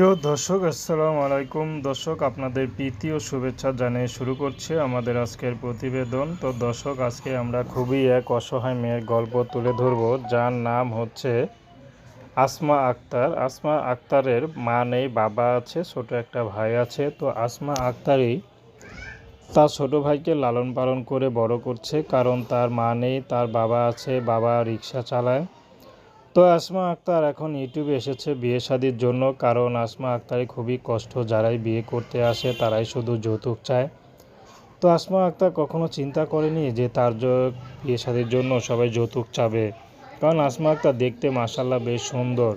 প্রিয় দর্শক, আসসালামু আলাইকুম। দর্শক, আপনাদের প্রীতি ও শুভেচ্ছা জানিয়ে শুরু করছে আমাদের আজকের প্রতিবেদন। তো দর্শক, আজকে আমরা খুবই এক অসহায় মেয়ের গল্প তুলে ধরব, যার নাম হচ্ছে আসমা আক্তার। আসমা আক্তারের মা নেই, বাবা আছে, ছোট একটা ভাই আছে। তো আসমা আক্তারই তার ছোট ভাইকে লালন পালন করে বড় করছে, কারণ তার মা নেই, তার বাবা আছে, বাবা রিক্সা চালায়। তো আসমা আক্তার, এখন ইউটিউবে এসেছে বিয়ে শাদির জন্য। কারণ আসমা আক্তারে খুবই কষ্ট, যারাই বিয়ে করতে আসে তারাই শুধু যৌতুক চায়। তো আসমা আক্তার কখনো চিন্তা করেনি যে তার বিয়ে শাদির জন্য সবাই যৌতুক চাবে? কারণ আসমা আক্তার দেখতে মাসাল্লাহ বেশ সুন্দর।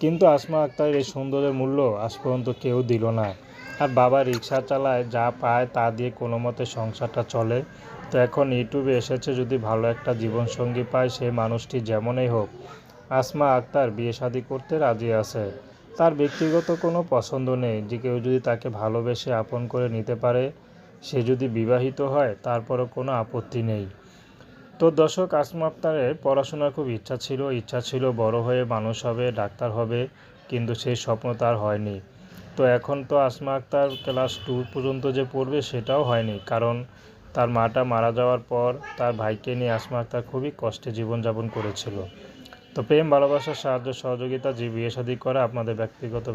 কিন্তু আসমা আক্তারের এই সৌন্দর্যের মূল্য আজ পর্যন্ত কেউ দিল না। আর বাবা রিক্সা চালায়, যা পায় তা দিয়ে কোনো মতে সংসারটা চলে। তো এখন ইউটিউবে এসেছে যদি ভালো একটা জীবনসঙ্গী পায় সেই মানুষটি যেমনই হোক আসমা আক্তার বিয়ে শাদী করতে রাজি আছে। তার ব্যক্তিগত কোনো পছন্দ নেই, যে কেউ যদি তাকে ভালোবেসে আপন করে নিতে পারে, সে যদি বিবাহিত হয়, তারপরও কোনো আপত্তি নেই। তো দর্শক, আসমা আক্তারের পড়াশোনার খুব ইচ্ছা ছিল ইচ্ছা ছিল বড় হয়ে মানুষ হবে, ডাক্তার হবে, কিন্তু সেই স্বপ্ন তার হয়নি। তো এখন তো আসমা আক্তার ক্লাস টু পর্যন্ত যে পড়বে সেটাও হয়নি, কারণ তার মাটা মারা যাওয়ার পর তার ভাইকে নিয়ে আসমা আক্তার খুবই কষ্টে জীবনযাপন করেছিল। তো প্রেম ভালোবাসার সাহায্য সহযোগিতা যে বিয়ে শাদী করা আপনাদের ব্যক্তিগত